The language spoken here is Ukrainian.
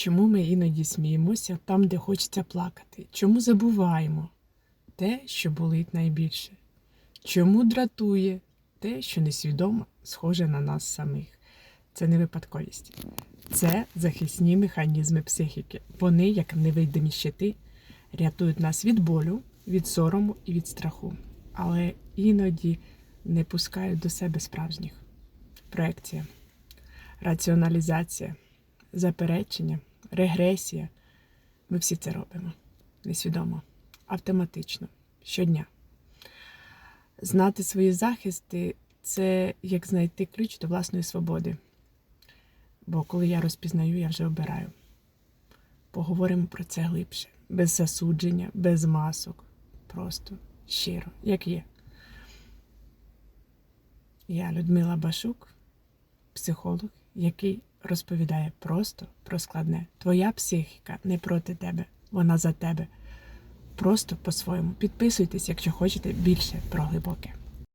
Чому ми іноді сміємося там, де хочеться плакати? Чому забуваємо те, що болить найбільше? Чому дратує те, що несвідомо схоже на нас самих? Це не випадковість. Це захисні механізми психіки. Вони, як невидимі щити, рятують нас від болю, від сорому і від страху, але іноді не пускають до себе справжніх. Проекція, раціоналізація, заперечення, регресія. Ми всі це робимо несвідомо, автоматично, щодня. Знати свої захисти це як знайти ключ до власної свободи. Бо коли я розпізнаю, я вже обираю. Поговоримо про це глибше, без засудження, без масок. Просто щиро, як є. Я Людмила Башук, психолог, який розповідає просто про складне. Твоя психіка не проти тебе, вона за тебе. Просто по-своєму. Підписуйтесь, якщо хочете більше про глибоке.